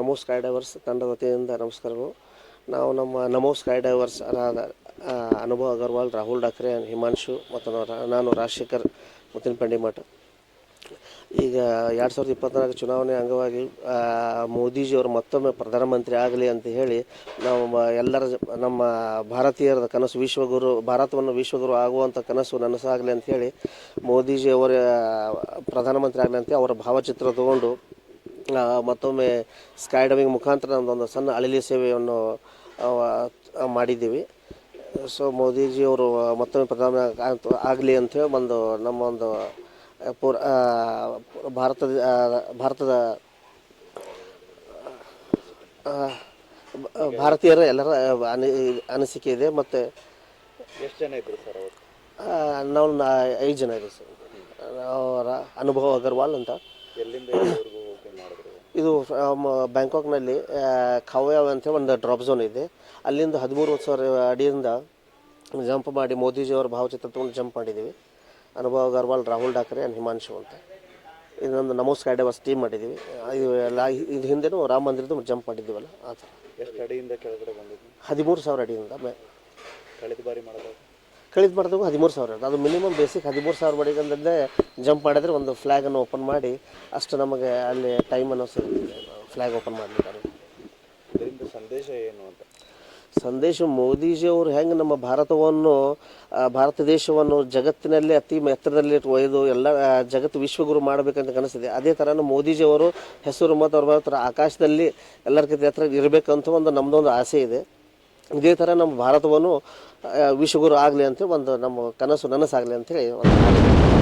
ನಮೋ sky divorce, ತಂಡದ ವತಿಯಿಂದ ನಮಸ್ಕಾರಗಳು. ನಾವು ನಮ್ಮ ನಮೋ ಸ್ಕೈ ಡೈವರ್ಸ್ ಆದ ಅನುಭವ್ ಅಗರ್ವಾಲ್, ರಾಹುಲ್ ಡಾಕ್ರೆ, ಹಿಮಾಂಶು ಮತ್ತು ನಾನು ರಾಜಶೇಖರ್ ಮುತ್ತಿನ ಪಂಡಿಮಠ ಈಗ ಎರಡು ಸಾವಿರದ ಇಪ್ಪತ್ತ್ನಾಲ್ಕು ಚುನಾವಣೆ ಅಂಗವಾಗಿ ಮೋದಿಜಿಯವರು ಮತ್ತೊಮ್ಮೆ ಪ್ರಧಾನಮಂತ್ರಿ ಆಗಲಿ ಅಂತ ಹೇಳಿ ನಾವು ಎಲ್ಲರ ನಮ್ಮ ಭಾರತೀಯರ ಕನಸು, ವಿಶ್ವಗುರು, ಭಾರತವನ್ನು ವಿಶ್ವಗುರು ಆಗುವಂಥ ಕನಸು ನನಸಾಗಲಿ ಅಂತ ಹೇಳಿ ಮೋದಿಜಿಯವರ ಪ್ರಧಾನಮಂತ್ರಿ ಆಗಲಿ ಅಂತ ಅವರ ಭಾವಚಿತ್ರ ತಗೊಂಡು ಮತ್ತೊಮ್ಮೆ ಸ್ಕೈ ಡೈವಿಂಗ್ ಮುಖಾಂತರ ನಮ್ಮದೊಂದು ಸಣ್ಣ ಅಳಿಲಿ ಸೇವೆಯನ್ನು ಮಾಡಿದ್ದೀವಿ. ಸೊ ಮೋದಿಜಿಯವರು ಮತ್ತೊಮ್ಮೆ ಪ್ರಧಾನ ಆಗಲಿ ಅಂಥೇಳಿ ಒಂದು ನಮ್ಮ ಒಂದು ಪೂರ ಭಾರತದ ಭಾರತದ ಭಾರತೀಯರ ಎಲ್ಲರ ಅನಿ ಅನಿಸಿಕೆ ಇದೆ. ಮತ್ತು ಎಷ್ಟು ಜನ ಇದ್ರು ಸರ್ ನಾವು ಐದು ಜನ ಇದ್ದೀವಿ ಸರ್. ಅವರ ಅನುಭವ ಅಗರ್ವಾಲ್ ಅಂತ. ಎಲ್ಲಿಂದ ಇದು ಬ್ಯಾಂಕಾಕ್ನಲ್ಲಿ ಖಾವಯಾವ್ ಅಂತ ಒಂದು ಡ್ರಾಪ್ ಝೋನ್ ಇದೆ. ಅಲ್ಲಿಂದ ಹದಿಮೂರು ಸಾವಿರ ಅಡಿಯಿಂದ ಜಂಪ್ ಮಾಡಿ ಮೋದಿಜಿಯವರ ಭಾವಚಿತ್ರ ತಗೊಂಡು ಜಂಪ್ ಮಾಡಿದ್ದೀವಿ ಅನುಭವ ಅಗರ್ವಾಲ್ ರಾಹುಲ್ ಡಾಕ್ರೆ ಆ್ಯಂಡ್ ಹಿಮಾಂಶು ಅಂತ. ಇದೊಂದು ನಮೋ ಸ್ಕೈ ಡೈವರ್ಸ್ ಟೀಮ್ ಮಾಡಿದ್ದೀವಿ ಇದು ಎಲ್ಲ ಇದು ಹಿಂದೆನೂ ರಾಮ ಮಂದಿರದ ಜಂಪ್ ಮಾಡಿದ್ದೀವಲ್ಲ ಆ ಥರ. ಎಷ್ಟು ಅಡಿಯಿಂದ ಕೆಳಗಡೆ ಬಂದಿದ್ದು? ಹದಿಮೂರು ಸಾವಿರ ಅಡಿಯಿಂದ ಕಳೆದ ಬಾರಿ ಮಾಡಿದಾಗ ಕಳಿದು ಮಾಡಿದಾಗ ಹದಿಮೂರು ಸಾವಿರ ಅದು ಮಿನಿಮಮ್ ಬೇಸಿಕ್ ಹದಿಮೂರು ಸಾವಿರ ಅಡಿಗಂದ್ರೆ ಜಂಪ್ ಮಾಡಿದ್ರೆ ಒಂದು ಫ್ಲ್ಯಾಗನ್ನು ಓಪನ್ ಮಾಡಿ ಅಷ್ಟು ನಮಗೆ ಅಲ್ಲಿ ಟೈಮನ್ನು ಸಿಗುತ್ತೆ ಫ್ಲ್ಯಾಗ್ ಓಪನ್ ಮಾಡಲಿಕ್ಕೆ ಇದರಿಂದ ಸಂದೇಶ ಏನು ಅಂತ? ಸಂದೇಶ ಮೋದಿಜಿಯವರು ಹೆಂಗೆ ನಮ್ಮ ಭಾರತವನ್ನು ಭಾರತ ದೇಶವನ್ನು ಜಗತ್ತಿನಲ್ಲಿ ಅತಿ ಎತ್ತರದಲ್ಲಿ ಒಯ್ದು ಎಲ್ಲ ಜಗತ್ತು ವಿಶ್ವಗುರು ಮಾಡಬೇಕಂತ ಕನಸಿದೆ ಅದೇ ಥರನೂ ಮೋದಿಜಿಯವರು ಹೆಸರು ಮತ್ತು ಅವ್ರ ಆಕಾಶದಲ್ಲಿ ಎಲ್ಲರಿಗಿಂತ ಎತ್ತರ ಇರಬೇಕಂತ ಒಂದು ನಮ್ಮದೊಂದು ಆಸೆ ಇದೆ. ಇದೇ ಥರ ನಮ್ಮ ಭಾರತವನ್ನು ವಿಶ್ವಗುರು ಆಗಲಿ ಅಂತ ಒಂದು ನಮ್ಮ ಕನಸು ನನಸಾಗಲಿ ಅಂತೇಳಿ ಒಂದು